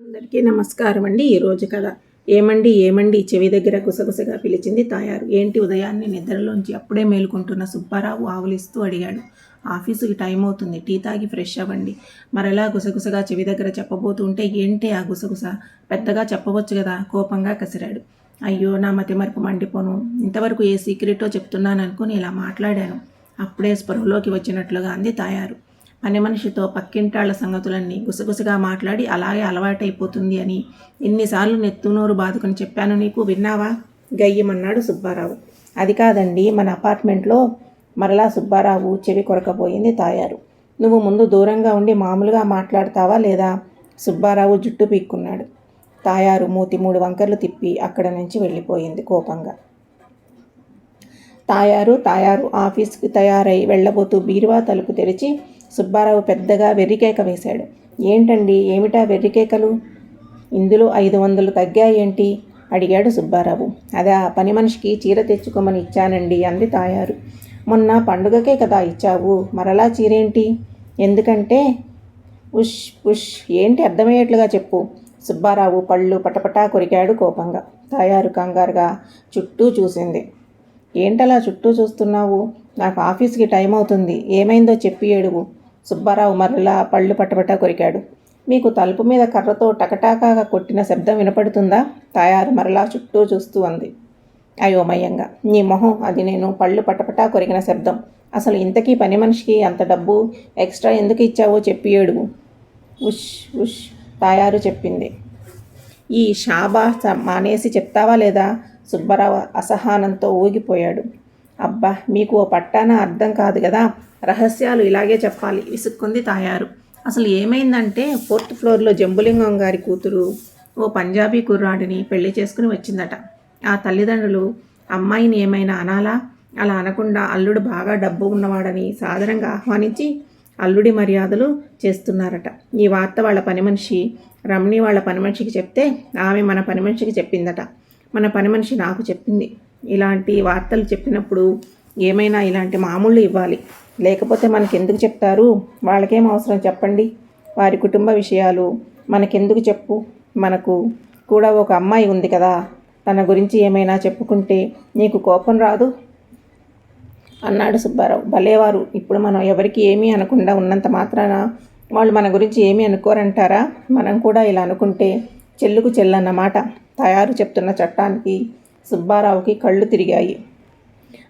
అందరికీ నమస్కారం అండి. ఈరోజు కథ ఏమండి ఏమండి చెవి దగ్గర గుసగుసగా పిలిచింది తాయారు. ఏంటి ఉదయాన్నే నిద్రలోంచి అప్పుడే మేలుకుంటున్న సుబ్బారావు ఆవులిస్తూ అడిగాడు. ఆఫీసుకి టైం అవుతుంది టీ తాగి ఫ్రెష్ అవ్వండి. మరలా గుసగుసగా చెవి దగ్గర చెప్పబోతుంటే ఏంటి ఆ గుసగుస? పెద్దగా చెప్పవచ్చు కదా? కోపంగా కసిరాడు. అయ్యో నా మతి మరపు మండిపోను. ఇంతవరకు ఏ సీక్రెటో చెప్తున్నాను అనుకుని ఇలా మాట్లాడాను. అప్పుడే స్పృహలోకి వచ్చినట్లుగా అంది తాయారు. పని మనిషితో పక్కింటాళ్ళ సంగతులన్నీ గుసగుసగా మాట్లాడి అలాగే అలవాటైపోతుంది అని ఎన్నిసార్లు నెత్తునోరు బాదుకొని చెప్పాను నీకు విన్నావా? గయ్యమన్నాడు సుబ్బారావు. అది కాదండి మన అపార్ట్మెంట్లో మరలా సుబ్బారావు చెవి కొరకపోయింది తాయారు. నువ్వు ముందు దూరంగా ఉండి మామూలుగా మాట్లాడతావా లేదా? సుబ్బారావు జుట్టు పీక్కున్నాడు. తాయారు మూతి మూడు వంకర్లు తిప్పి అక్కడ నుంచి వెళ్ళిపోయింది కోపంగా. తాయారు తాయారు ఆఫీస్కి తయారై వెళ్ళబోతూ బీరువా తలుపు తెరిచి సుబ్బారావు పెద్దగా వెర్రికేక వేశాడు. ఏంటండి? ఏమిటా వెర్రికేకలు? ఇందులో ఐదు వందలు తగ్గాయేంటి? అడిగాడు సుబ్బారావు. అదా పని మనిషికి చీర తెచ్చుకోమని ఇచ్చానండి అంది తాయారు. మొన్న పండుగకే కదా ఇచ్చావు. మరలా చీరేంటి? ఎందుకంటే? ఉష్ ఉష్ ఏంటి అర్థమయ్యేట్లుగా చెప్పు. సుబ్బారావు పళ్ళు పటపటా కొరికాడు కోపంగా. తాయారు కంగారుగా చుట్టూ చూసింది. ఏంటలా చుట్టూ చూస్తున్నావు? నాకు ఆఫీస్కి టైం అవుతుంది. ఏమైందో చెప్పి ఏడుగు. సుబ్బారావు మరలా పళ్ళు పట్టబట్టా కొరికాడు. మీకు తలుపు మీద కర్రతో టకటాకాగా కొట్టిన శబ్దం వినపడుతుందా? తాయారు మరలా చుట్టూ చూస్తూ అంది. అయోమయంగా. నీ మొహం అది నేను పళ్ళు పటపటా కొరికిన శబ్దం. అసలు ఇంతకీ పని మనిషికి అంత డబ్బు ఎక్స్ట్రా ఎందుకు ఇచ్చావో చెప్పి ఏడుగు. ఉష్ ఉష్ తాయారు చెప్పింది. ఈ షాబా మానేసి చెప్తావా లేదా? సుబ్బారావు అసహనంతో ఊగిపోయాడు. అబ్బా మీకు ఓ పట్టాన అర్థం కాదు కదా. రహస్యాలు ఇలాగే చెప్పాలి. విసుక్కుంది తాయారు. అసలు ఏమైందంటే ఫోర్త్ ఫ్లోర్లో జంబులింగం గారి కూతురు ఓ పంజాబీ కుర్రాడిని పెళ్ళి చేసుకుని వచ్చిందట. ఆ తల్లిదండ్రులు అమ్మాయిని ఏమైనా అనాలా? అలా అనకుండా అల్లుడు బాగా డబ్బు ఉన్నవాడని సాధారణంగా ఆహ్వానించి అల్లుడి మర్యాదలు చేస్తున్నారట. ఈ వార్త వాళ్ళ పని మనిషి రమణి వాళ్ళ పని మనిషికి చెప్తే ఆమె మన పని మనిషికి చెప్పిందట. మన పని మనిషి నాకు చెప్పింది. ఇలాంటి వార్తలు చెప్పినప్పుడు ఏమైనా ఇలాంటి మామూళ్ళు ఇవ్వాలి. లేకపోతే మనకి ఎందుకు చెప్తారు? వాళ్ళకేం అవసరం చెప్పండి. వారి కుటుంబ విషయాలు మనకెందుకు చెప్పు? మనకు కూడా ఒక అమ్మాయి ఉంది కదా తన గురించి ఏమైనా చెప్పుకుంటే నీకు కోపం రాదు? అన్నాడు సుబ్బారావు. భలేవారు. ఇప్పుడు మనం ఎవరికి ఏమీ అనకుండా ఉన్నంత మాత్రాన వాళ్ళు మన గురించి ఏమీ అనుకోరంటారా? మనం కూడా ఇలా అనుకుంటే చెల్లుకు చెల్లన్నమాట. తయారు చెప్తున్న చట్టానికి సుబ్బారావుకి కళ్ళు తిరిగాయి.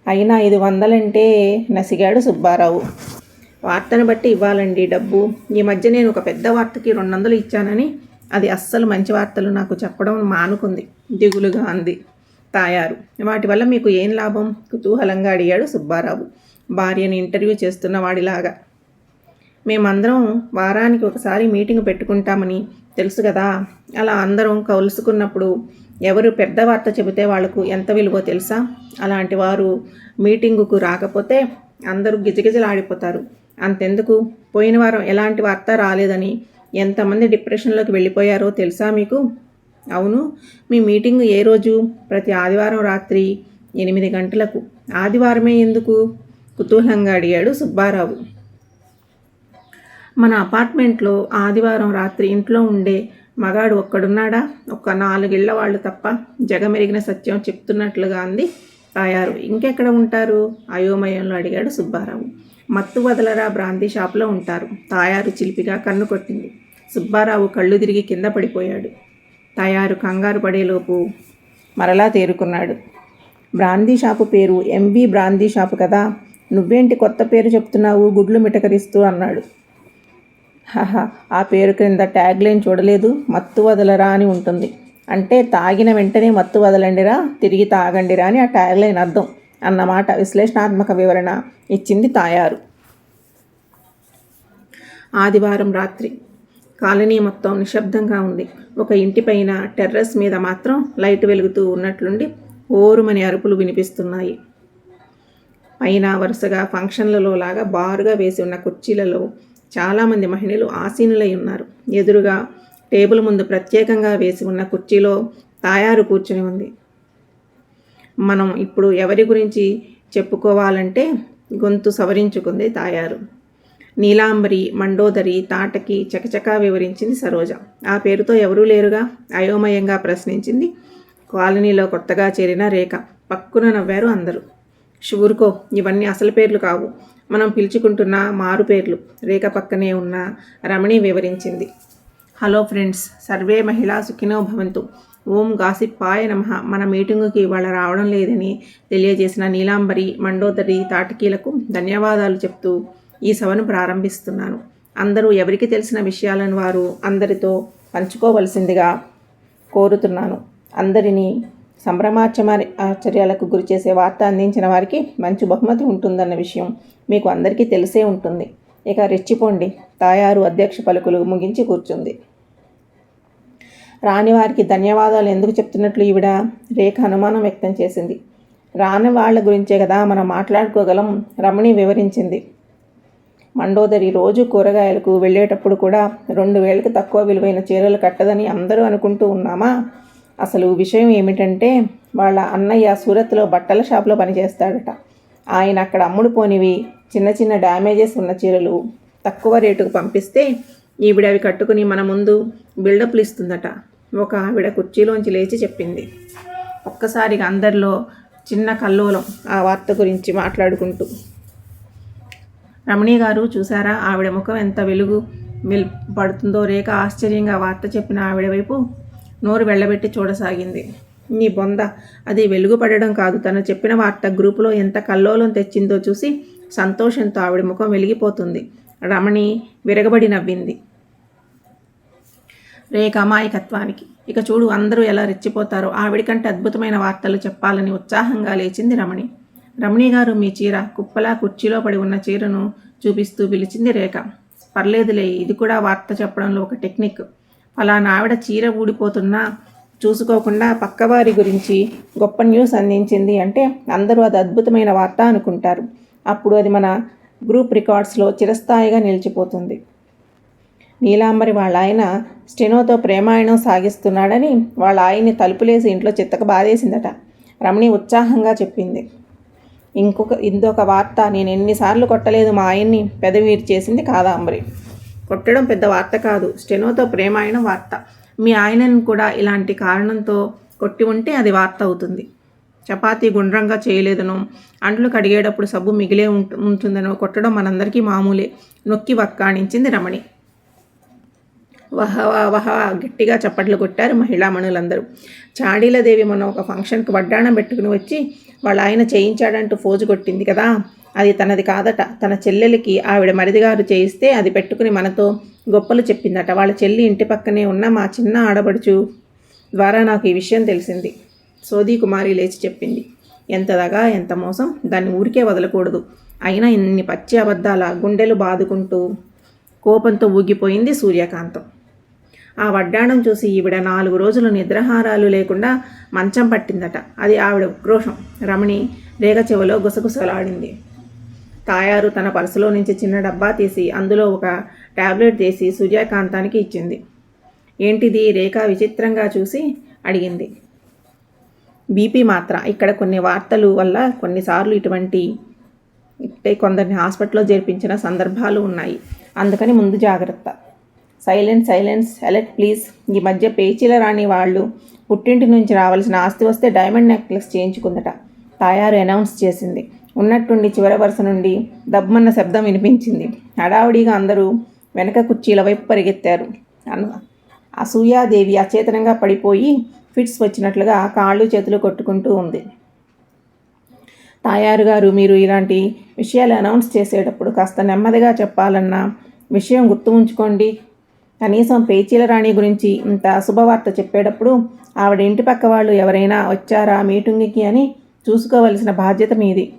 అయినా ఐదు వందలంటే నసిగాడు సుబ్బారావు. వార్తను బట్టి ఇవ్వాలండి డబ్బు. ఈ మధ్య నేను ఒక పెద్ద వార్తకి రెండు వందలు ఇచ్చానని అది అస్సలు మంచి వార్తలు నాకు చెప్పడం మానుకుంది. దిగులుగా అంది తాయారు. వాటి వల్ల మీకు ఏం లాభం? కుతూహలంగా అడిగాడు సుబ్బారావు. భార్యని ఇంటర్వ్యూ చేస్తున్న వాడిలాగా. మేమందరం వారానికి ఒకసారి మీటింగ్ పెట్టుకుంటామని తెలుసు కదా? అలా అందరం కలుసుకున్నప్పుడు ఎవరు పెద్ద వార్త చెబితే వాళ్ళకు ఎంత విలువో తెలుసా? అలాంటి వారు మీటింగుకు రాకపోతే అందరూ గిజగిజలాడిపోతారు. అంతెందుకు? పోయిన వారం ఎలాంటి వార్త రాలేదని ఎంతమంది డిప్రెషన్లోకి వెళ్ళిపోయారో తెలుసా మీకు? అవును మీ మీటింగ్ ఏ రోజు? ప్రతి ఆదివారం రాత్రి ఎనిమిది గంటలకు. ఆదివారమే ఎందుకు? కుతూహలంగా అడిగాడు సుబ్బారావు. మన అపార్ట్మెంట్లో ఆదివారం రాత్రి ఇంట్లో ఉండే మగాడు ఒక్కడున్నాడా? ఒక్క నాలుగిళ్ళ వాళ్ళు తప్ప జగమెరిగిన సత్యం చెప్తున్నట్లుగా అంది తాయారు. ఇంకెక్కడ ఉంటారు? అయోమయంలో అడిగాడు సుబ్బారావు. మత్తు వదలరా బ్రాందీ షాప్లో ఉంటారు. తాయారు చిలిపిగా కన్ను కొట్టింది. సుబ్బారావు కళ్ళు తిరిగి కింద పడిపోయాడు. తయారు కంగారు పడేలోపు మరలా తేరుకున్నాడు. బ్రాందీ షాపు పేరు ఎంబీ బ్రాందీ షాపు కదా? నువ్వేంటి కొత్త పేరు చెప్తున్నావు? గుడ్లు మిటకరిస్తూ అన్నాడు. హహా ఆ పేరు క్రింద ట్యాగ్ లైన్ చూడలేదు మత్తు వదలరా అని ఉంటుంది. అంటే తాగిన వెంటనే మత్తు వదలండిరా తిరిగి తాగండిరా అని ఆ ట్యాగ్ లైన్ అర్థం. అన్నమాట విశ్లేషణాత్మక వివరణ ఇచ్చింది తాయారు. ఆదివారం రాత్రి. కాలనీ మొత్తం నిశ్శబ్దంగా ఉంది. ఒక ఇంటిపైన టెర్రస్ మీద మాత్రం లైట్ వెలుగుతూ ఉన్నట్లుండి ఓరుమని అరుపులు వినిపిస్తున్నాయి. పైన వరుసగా ఫంక్షన్లలో లాగా బారుగా వేసి ఉన్న కుర్చీలలో చాలామంది మహిళలు ఆసీనులై ఉన్నారు. ఎదురుగా టేబుల్ ముందు ప్రత్యేకంగా వేసి ఉన్న కుర్చీలో తాయారు కూర్చుని ఉంది. మనం ఇప్పుడు ఎవరి గురించి చెప్పుకోవాలంటే గొంతు సవరించుకుంది తాయారు. నీలాంబరి మండోదరి తాటకి చకచకా వివరించింది సరోజ. ఆ పేరుతో ఎవరూ లేరుగా? అయోమయంగా ప్రశ్నించింది కాలనీలో కొత్తగా చేరిన రేఖ. పక్కున నవ్వారు అందరూ. షూర్కో ఇవన్నీ అసలు పేర్లు కావు. మనం పిలుచుకుంటున్న మారు పేర్లు రేఖ పక్కనే ఉన్న రమణి వివరించింది. హలో ఫ్రెండ్స్ సర్వే మహిళా సుఖినో భవంతు. ఓం గాసిప్పాయ నమః. మన మీటింగుకి ఇవాళ రావడం లేదని తెలియజేసిన నీలాంబరి మండోదరి తాటకీలకు ధన్యవాదాలు చెప్తూ ఈ సభను ప్రారంభిస్తున్నాను. అందరూ ఎవరికి తెలిసిన విషయాలను వారు అందరితో పంచుకోవలసిందిగా కోరుతున్నాను. అందరినీ సంభ్రమాచమ ఆశ్చర్యాలకు గురిచేసే వార్త అందించిన వారికి మంచి బహుమతి ఉంటుందన్న విషయం మీకు అందరికీ తెలిసే ఉంటుంది. ఇక రెచ్చిపోండి. తాయారు అధ్యక్ష పలుకులు ముగించి కూర్చుంది. రాని వారికి ధన్యవాదాలు ఎందుకు చెప్తున్నట్లు ఈవిడ రేఖ అనుమానం వ్యక్తం చేసింది. రాని వాళ్ళ గురించే కదా మనం మాట్లాడుకోగలం? రమణి వివరించింది. మండోదరి రోజు కూరగాయలకు వెళ్ళేటప్పుడు కూడా రెండు వేలకు తక్కువ విలువైన చీరలు కట్టదని అందరూ అనుకుంటూ ఉన్నామా? అసలు విషయం ఏమిటంటే వాళ్ళ అన్నయ్య సూరత్లో బట్టల షాప్లో పనిచేస్తాడట. ఆయన అక్కడ అమ్ముడు పోనివి చిన్న చిన్న డ్యామేజెస్ ఉన్న చీరలు తక్కువ రేటుకు పంపిస్తే ఈవిడ అవి కట్టుకుని మన ముందు బిల్డప్లు ఇస్తుందట. ఒక ఆవిడ కుర్చీలోంచి లేచి చెప్పింది. ఒక్కసారిగా అందరిలో చిన్న కల్లోలం ఆ వార్త గురించి మాట్లాడుకుంటూ. రమణి గారు చూసారా ఆవిడ ముఖం ఎంత వెలుగు పడుతుందో రేఖ ఆశ్చర్యంగా వార్త చెప్పిన ఆవిడ వైపు నోరు వెళ్ళబెట్టి చూడసాగింది. నీ బొంద. అది వెలుగుపడడం కాదు. తను చెప్పిన వార్త గ్రూపులో ఎంత కల్లోలం తెచ్చిందో చూసి సంతోషంతో ఆవిడ ముఖం వెలిగిపోతుంది. రమణి విరగబడి నవ్వింది. రేఖ అమాయకత్వానికి. ఇక చూడు అందరూ ఎలా రెచ్చిపోతారో. ఆవిడ కంటే అద్భుతమైన వార్తలు చెప్పాలని ఉత్సాహంగా లేచింది రమణి. రమణి గారు మీ చీర కుప్పలా కుర్చీలో పడి ఉన్న చీరను చూపిస్తూ పిలిచింది రేఖ. పర్లేదులే ఇది కూడా వార్త చెప్పడంలో ఒక టెక్నిక్. ఫలానా ఆవిడ చీర ఊడిపోతున్నా చూసుకోకుండా పక్కవారి గురించి గొప్ప న్యూస్ అందించింది అంటే అందరూ అది అద్భుతమైన వార్త అనుకుంటారు. అప్పుడు అది మన గ్రూప్ రికార్డ్స్లో చిరస్థాయిగా నిలిచిపోతుంది. నీలాంబరి వాళ్ళ ఆయన స్టెనోతో ప్రేమాయణం సాగిస్తున్నాడని వాళ్ళ ఆయన్ని తలుపులేసి ఇంట్లో చిత్తక బాధేసిందట. రమణి ఉత్సాహంగా చెప్పింది. ఇంకొక ఇందొక వార్త నేను ఎన్నిసార్లు కొట్టలేదు మా ఆయన్ని పెదవీరు చేసింది కాదాంబరి. కొట్టడం పెద్ద వార్త కాదు. స్టెనోతో ప్రేమాయణం వార్త. మీ ఆయనను కూడా ఇలాంటి కారణంతో కొట్టి ఉంటే అది వార్త అవుతుంది. చపాతీ గుండ్రంగా చేయలేదనో అంట్లు కడిగేటప్పుడు సబ్బు మిగిలే ఉంటు ఉంటుందనో కొట్టడం మనందరికీ మామూలే. నొక్కి వక్కాణించింది రమణి. వహ వహ గట్టిగా చప్పట్లు కొట్టారు మహిళామణులందరూ చాడీలదేవి మొన్న ఒక ఫంక్షన్కి వడ్డాణం పెట్టుకుని వచ్చి వాళ్ళ ఆయన చేయించాడంటూ ఫోజు కొట్టింది కదా అది తనది కాదట. తన చెల్లెలికి ఆవిడ మరిదిగారు చేయిస్తే అది పెట్టుకుని మనతో గొప్పలు చెప్పిందట. వాళ్ళ చెల్లి ఇంటి పక్కనే ఉన్న మా చిన్న ఆడబడుచు ద్వారా నాకు ఈ విషయం తెలిసింది. సోదీ కుమారి లేచి చెప్పింది. ఎంత దగా ఎంత మోసం దాన్ని ఊరికే వదలకూడదు. అయినా ఇన్ని పచ్చి అబద్ధాల గుండెలు బాదుకుంటూ కోపంతో ఊగిపోయింది సూర్యకాంతం. ఆ వడ్డాణం చూసి ఈవిడ నాలుగు రోజులు నిద్రాహారాలు లేకుండా మంచం పట్టిందట. అది ఆవిడ ఉక్రోషం. రమణి రేగ చెవిలో గుసగుసలాడింది. తాయారు తన పర్సులో నుంచి చిన్న డబ్బా తీసి అందులో ఒక టాబ్లెట్ తీసి సూర్యకాంతానికి ఇచ్చింది. ఏంటిది? రేఖ విచిత్రంగా చూసి అడిగింది. బీపీ మాత్ర. ఇక్కడ కొన్ని వార్తలు వల్ల కొన్నిసార్లు ఇటువంటి ఇట్టే కొందరిని హాస్పిటల్లో చేర్పించిన సందర్భాలు ఉన్నాయి. అందుకని ముందు జాగ్రత్త. Silence silence alert please. ఈ మధ్య పేచీల రాని వాళ్ళు పుట్టింటి నుంచి రావాల్సిన ఆస్తి వస్తే డైమండ్ నెక్లెస్ చేయించుకుందట. తాయారు అనౌన్స్ చేసింది. ఉన్నట్టుండి చివరి వరుస నుండి దబ్బమన్న శబ్దం వినిపించింది. హడావుడిగా అందరూ వెనక కుర్చీల వైపు పరిగెత్తారు. అసూయాదేవి అచేతనంగా పడిపోయి ఫిట్స్ వచ్చినట్లుగా కాళ్ళు చేతులు కొట్టుకుంటూ ఉంది. తాయారు గారు మీరు ఇలాంటి విషయాలు అనౌన్స్ చేసేటప్పుడు కాస్త నెమ్మదిగా చెప్పాలన్న విషయం గుర్తు ఉంచుకోండి. కనీసం పేచీల రాణి గురించి ఇంత శుభవార్త చెప్పేటప్పుడు ఆవిడ ఇంటి పక్క వాళ్ళు ఎవరైనా వచ్చారా మీటింగ్కి అని చూసుకోవలసిన బాధ్యత మీది.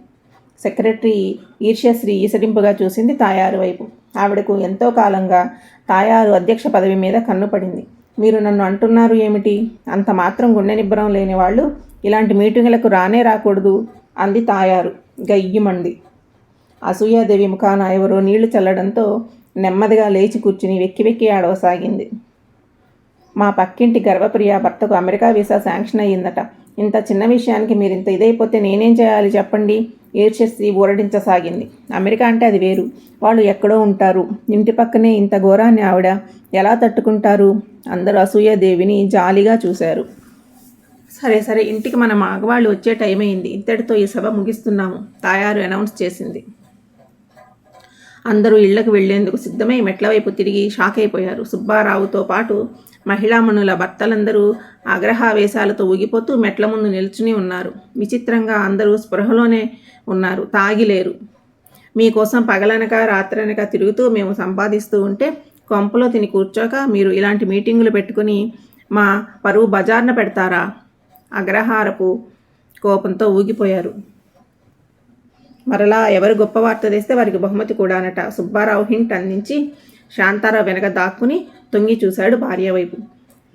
సెక్రటరీ ఈర్ష్యశ్రీ ఈసడింపుగా చూసింది తాయారు వైపు. ఆవిడకు ఎంతో కాలంగా తాయారు అధ్యక్ష పదవి మీద కన్ను పడింది. మీరు నన్ను అంటున్నారు ఏమిటి? అంత మాత్రం గుండె నిబ్బరం లేని వాళ్ళు ఇలాంటి మీటింగులకు రానే రాకూడదు అంది తాయారు గయ్యమంది. అసూయాదేవి ముఖాన ఎవరో నీళ్ళు చల్లడంతో నెమ్మదిగా లేచి కూర్చుని వెక్కి వెక్కి ఆడవసాగింది. మా పక్కింటి గర్భప్రియ భర్తకు అమెరికా వీసా శాంక్షన్ అయ్యిందట. ఇంత చిన్న విషయానికి మీరు ఇంత ఇదైపోతే నేనేం చేయాలి చెప్పండి? ఏడ్చేసి ఊరడించసాగింది. అమెరికా అంటే అది వేరు. వాళ్ళు ఎక్కడో ఉంటారు. ఇంటి పక్కనే ఇంత ఘోరాన్ని ఆవిడ ఎలా తట్టుకుంటారు? అందరూ అసూయదేవిని జాలిగా చూశారు. సరే సరే ఇంటికి మన మగవాళ్ళు వచ్చే టైం అయింది ఇంతటితో ఈ సభ ముగిస్తున్నాము. తాయారు అనౌన్స్ చేసింది. అందరూ ఇళ్ళకు వెళ్ళేందుకు సిద్ధమై మెట్ల వైపు తిరిగి షాక్ అయిపోయారు. సుబ్బారావుతో పాటు మహిళామణుల భర్తలందరూ ఆగ్రహావేశాలతో ఊగిపోతూ మెట్ల ముందు నిల్చుని ఉన్నారు. విచిత్రంగా అందరూ స్పృహలోనే ఉన్నారు. తాగిలేరు మీకోసం పగలనక రాత్రనక తిరుగుతూ మేము సంపాదిస్తూ ఉంటే కొంపలో తిని కూర్చోక మీరు ఇలాంటి మీటింగులు పెట్టుకుని మా పరువు బజార్న పెడతారా? అగ్రహారపు కోపంతో ఊగిపోయారు. మరలా ఎవరు గొప్ప వార్త తెస్తే వారికి బహుమతి కూడానట సుబ్బారావు హింట్ అందించి శాంతారావు వెనక దాక్కుని తొంగి చూశాడు భార్య వైపు.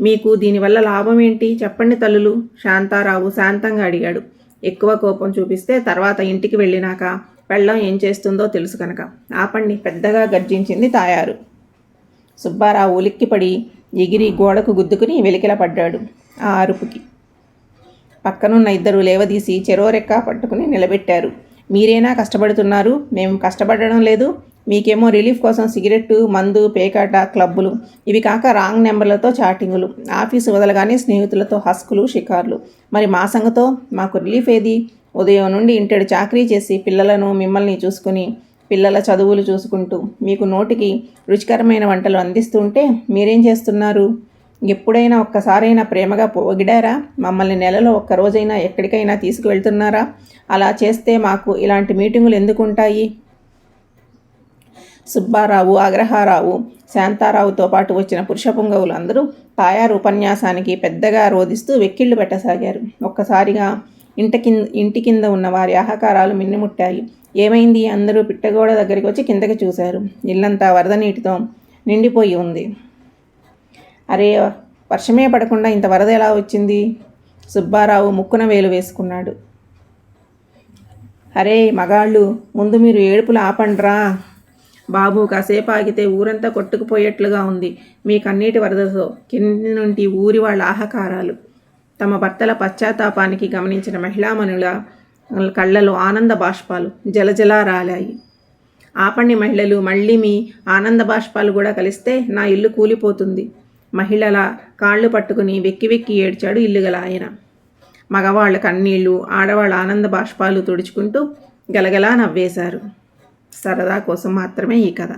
మీకు దీనివల్ల లాభం ఏంటి? చెప్పండి తల్లులు శాంతారావు శాంతంగా అడిగాడు. ఎక్కువ కోపం చూపిస్తే తర్వాత ఇంటికి వెళ్ళినాక పెళ్ళం ఏం చేస్తుందో తెలుసు కనుక. ఆపండి పెద్దగా గర్జించింది తాయారు. సుబ్బారావు ఉలిక్కిపడి ఎగిరి గోడకు గుద్దుకుని వెలికిల పడ్డాడు ఆ అరుపుకి. పక్కనున్న ఇద్దరు లేవదీసి చెరోరెక్క పట్టుకుని నిలబెట్టారు. మీరేనా కష్టపడుతున్నారు? మేము కష్టపడడం లేదు. మీకేమో రిలీఫ్ కోసం సిగరెట్టు మందు పేకాట క్లబ్బులు. ఇవి కాక రాంగ్ నెంబర్లతో చాటింగులు. ఆఫీసు వదలగానే స్నేహితులతో హస్కులు షికార్లు. మరి మా సంగతో? మాకు రిలీఫ్ ఏది? ఉదయం నుండి ఇంటెడు చాకరీ చేసి పిల్లలను మిమ్మల్ని చూసుకుని పిల్లల చదువులు చూసుకుంటూ మీకు నోటికి రుచికరమైన వంటలు అందిస్తుంటే మీరేం చేస్తున్నారు? ఎప్పుడైనా ఒక్కసారైనా ప్రేమగా పొగిడారా? మమ్మల్ని నెలలో ఒక్క రోజైనా ఎక్కడికైనా తీసుకువెళ్తున్నారా? అలా చేస్తే మాకు ఇలాంటి మీటింగులు ఎందుకు ఉంటాయి సుబ్బారావు అగ్రహారావు శాంతారావుతో పాటు వచ్చిన పురుష పుంగవులు అందరూ తాయారు ఉపన్యాసానికి పెద్దగా రోధిస్తూ వెక్కిళ్ళు పెట్టసాగారు. ఒక్కసారిగా ఇంట కింద ఇంటి కింద ఉన్న వారి ఆహాకారాలు మిన్నుముట్టాయి. ఏమైంది? అందరూ పిట్టగోడ దగ్గరికి వచ్చి కిందకి చూశారు. ఇల్లంతా వరద నీటితో నిండిపోయి ఉంది. అరే వర్షమే పడకుండా ఇంత వరద ఎలా వచ్చింది? సుబ్బారావు ముక్కున వేలు వేసుకున్నాడు. అరే మగాళ్ళు ముందు మీరు ఏడుపులు ఆపండ్రా. బాబు కాసేపు ఆగితే ఊరంతా కొట్టుకుపోయేట్లుగా ఉంది. మీ కన్నీటి వరదతో కింది నుండి ఊరి వాళ్ళ ఆహకారాలు. తమ భర్తల పశ్చాత్తాపానికి గమనించిన మహిళామణుల కళ్ళలో ఆనంద బాష్పాలు జలజలా రాలాయి. ఆపండి మహిళలు మళ్ళీ మీ ఆనంద బాష్పాలు కూడా కలిస్తే నా ఇల్లు కూలిపోతుంది. మహిళల కాళ్ళు పట్టుకుని వెక్కి వెక్కి ఏడ్చాడు ఇల్లుగల ఆయన. మగవాళ్ళ కన్నీళ్ళు ఆడవాళ్ళ ఆనంద బాష్పాలు తుడుచుకుంటూ గలగలా నవ్వేశారు. సరదా కోసం మాత్రమే ఈ కథ.